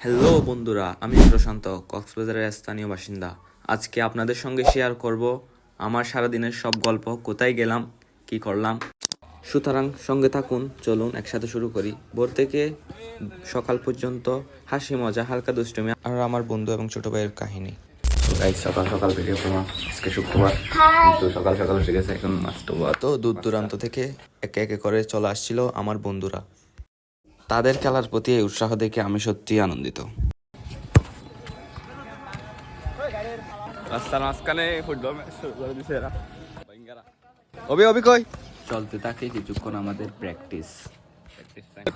Hello বন্ধুরা আমি প্রশান্ত কক্সবাজারের স্থানীয় বাসিন্দা। আজকে আপনাদের সঙ্গে শেয়ার করব আমার সারাদিনের সব গল্প কোথায় গেলাম কি করলাম। সুতরাং সঙ্গে থাকুন চলুন একসাথে শুরু করি। ভোর থেকে সকাল পর্যন্ত হাসি মজা হালকা দুষ্টুমি আর আমার বন্ধু এবং ছোট ভাইয়ের কাহিনী। সকাল সকাল আজকে শুক্রবার। তো সকাল সকাল উঠে গেছে এখন মাস্ট তো দূর দূরান্ত থেকে একে একে করে চলে আসছিল আমার বন্ধুরা। তাদের খেলার প্রতি এই উৎসাহ দেখে আমি সত্যি আনন্দিত। রাস্তার মাঝখানে ফুটবল ম্যাচ শুরু করে দিছে এরা। অবি অবি কই? চলতে থাকে কিছুক্ষণ আমাদের প্র্যাকটিস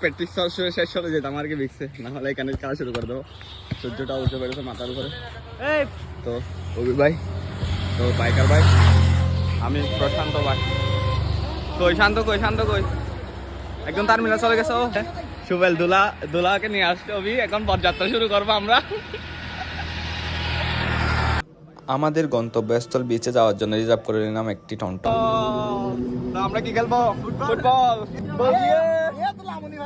প্র্যাকটিস শুরু শেষ হলে যেতাম আর কি বিকছে না হলে এখানে খেলা শুরু করে দেবো। সূর্যটা উঠে বেরোছে মাথার উপরে। তো অবি ভাই তো বাইকার ভাই আমি প্রশান্ত ভাই। কই শান্ত কই শান্ত কই? একদম তার মিলা চলে গেছে ও। সুবেল দোলা দোলাকে নিয়ে আসছে অবি এখন পদযাত্রা শুরু করব আমরা। আমাদের গন্তব্যস্থল বিচে যাওয়ার জন্য রিজার্ভ করে নিলাম একটি টনটন তো আমরা কি খেলব? ফুটবল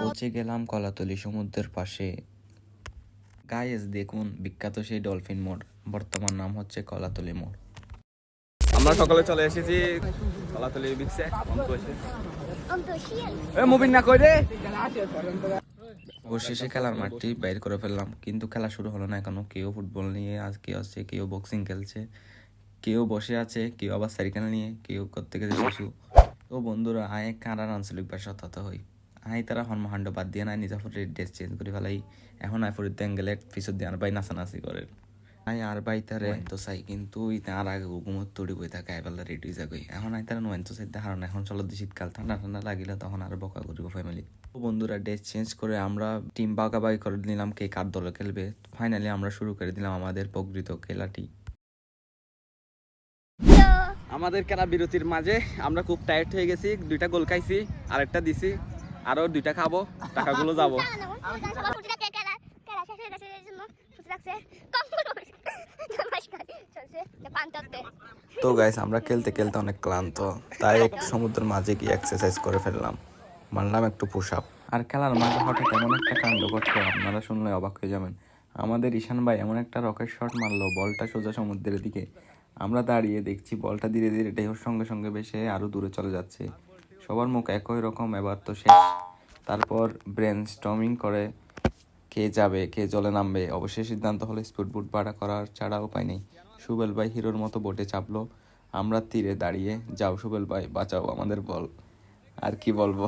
পৌঁছে গেলাম কলাতলি সমুদ্রের পাশে। গায়েস দেখুন বিখ্যাত সেই ডলফিন মোড়। বর্তমান নাম হচ্ছে কলাতলি মোড়। আমরা সকালে চলে এসেছি কলাতলি বিচে অবশেষে খেলার মাঠটি বাইর করে ফেললাম, কিন্তু খেলা শুরু হলো না এখনও। কেউ ফুটবল নিয়ে আজ কেউ আসছে, কেউ বক্সিং খেলছে, কেউ বসে আছে, কেউ আবার সাইকেল নিয়ে, কেউ করতে গেছে শিশু। ও বন্ধুরা আয় কারার আঞ্চলিক ভাষা তত হই। আই তারা হনমহাণ্ড বাদ দিয়ে নাই নিজাফরের ড্রেস চেঞ্জ করে ফেলাই। এখন আই ফরিদ অ্যাঙ্গেলে পিছত দিয়ে আর বাই নাচানাচি করে। আই আর বাই তারে তো চাই কিন্তু ইতে আর আগে ঘুমত তড়ি বই থাকে আইবেলা রেডি যাগই এখন আই তারা নোয়েন তো চাইতে হারণ এখন চলো শীতকাল ঠান্ডা ঠান্ডা লাগিলে তখন আর বকা করিব ফ্যামিলি তো বন্ধুরা ড্রেস চেঞ্জ করে আমরা টিম বাগাবাগি করে নিলাম কে কার দলে খেলবে ফাইনালি আমরা শুরু করে দিলাম আমাদের প্রকৃত খেলাটি আমাদের খেলা বিরতির মাঝে আমরা খুব টায়ার্ড হয়ে গেছি দুইটা গোল খাইছি আরেকটা দিছি আরও দুইটা খাব টাকাগুলো যাব তো গাইস আমরা খেলতে খেলতে অনেক ক্লান্ত। তাই একটু সমুদ্রের মাঝে গিয়ে এক্সারসাইজ করে ফেললাম। মারলাম একটু পুশ আপ আর খেলার মাঝে হঠাৎ এমন একটা কাণ্ড ঘটলো, আপনারা শুনলে অবাক হয়ে যাবেন। আমাদের ঈশান ভাই এমন একটা রকেট শট মারলো, বলটা সোজা সমুদ্রের দিকে। আমরা দাঁড়িয়ে দেখছি বলটা ধীরে ধীরে ঢেউর সঙ্গে সঙ্গে ভেসে আরও দূরে চলে যাচ্ছে। সবার মুখ একই রকম, এবার তো শেষ। তারপর ব্রেন স্টমিং করে কে যাবে, কে জলে নামবে? অবশ্যই সিদ্ধান্ত হলো, স্পিড বুট ভাড়া করার ছাড়া উপায় নেই। সুবেল ভাই হিরোর মতো বোটে চাপলো। আমরা তীরে দাঁড়িয়ে, যাও সুবেল ভাই, বাঁচাও আমাদের বল। আর কি বলব?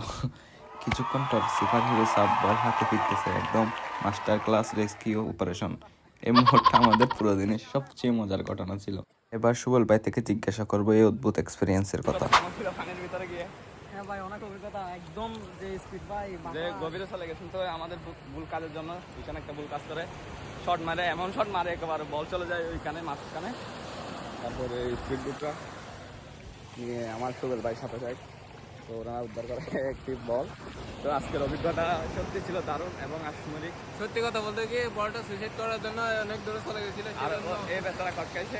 কিছুক্ষণ পর সুপার হিরো সাব বল হাতে ফিরতেছে, একদম মাস্টার ক্লাস রেস্কিউ অপারেশন। এই মুহূর্তে আমাদের পুরো দিনের সবচেয়ে মজার ঘটনা ছিল। এবার সুবল ভাই থেকে জিজ্ঞাসা করব, এই অদ্ভুত এক্সপিরিয়েন্সের কথা? হ্যাঁ ভাই অনেক অভিজ্ঞতা একদম যে স্পিড ভাই যে গভীরে চলে গেছেন তো আমাদের ভুল- কাজের জন্য একটা ভুল কাজ করে। শট মারে এমন শট মারে একেবারে বল চলে যায় ওইখানে মাঝখানে। তারপরে স্পিড বুটটা নিয়ে আমার সুবেল ভাই সাথে যায়। তো ওরা উদ্ধার করে একটি বল তো আজকের অভিজ্ঞতা সত্যি ছিল দারুণ এবং আসমরিক সত্যি কথা বলতে কি বলটা সুইসাইড করার জন্য অনেক দূরে চলে গেছিল আর এই বেচারা কটকাইছে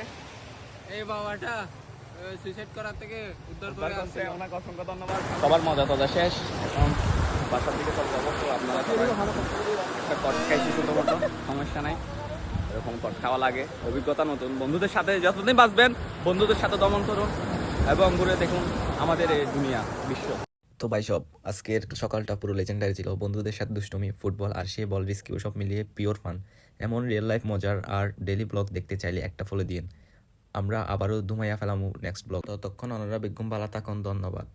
এই বাবাটা। সুইসাইড করার থেকে উদ্ধার উদ্ধার করে করছে আনছিল অসংখ্য ধন্যবাদ। সবার মজা টজা শেষ। এখন বাসার দিকে চলে যাব তো আপনারা একটা কট খাইছি ছোটো মোটো সমস্যা নাই। এরকম কট খাওয়া লাগে অভিজ্ঞতা নতুন। বন্ধুদের সাথে যতদিন বাঁচবেন বন্ধুদের সাথে দমন করুন এবং ঘুরে দেখুন আমাদের এই দুনিয়া বিশ্ব। তো ভাই সব আজকের সকালটা পুরো লেজেন্ডারি ছিল। বন্ধুদের সাথে দুষ্টমি ফুটবল আর সে বল রিস্কিউ সব মিলিয়ে পিওর ফান এমন রিয়েল লাইফ মজার আর ডেলি ব্লগ দেখতে চাইলে একটা ফলো দিন। আমরা আবারও দুমাইয়া ফেলামু নেক্সট ব্লগ ততক্ষণ অনারা বেগম বালা থাকুন ধন্যবাদ।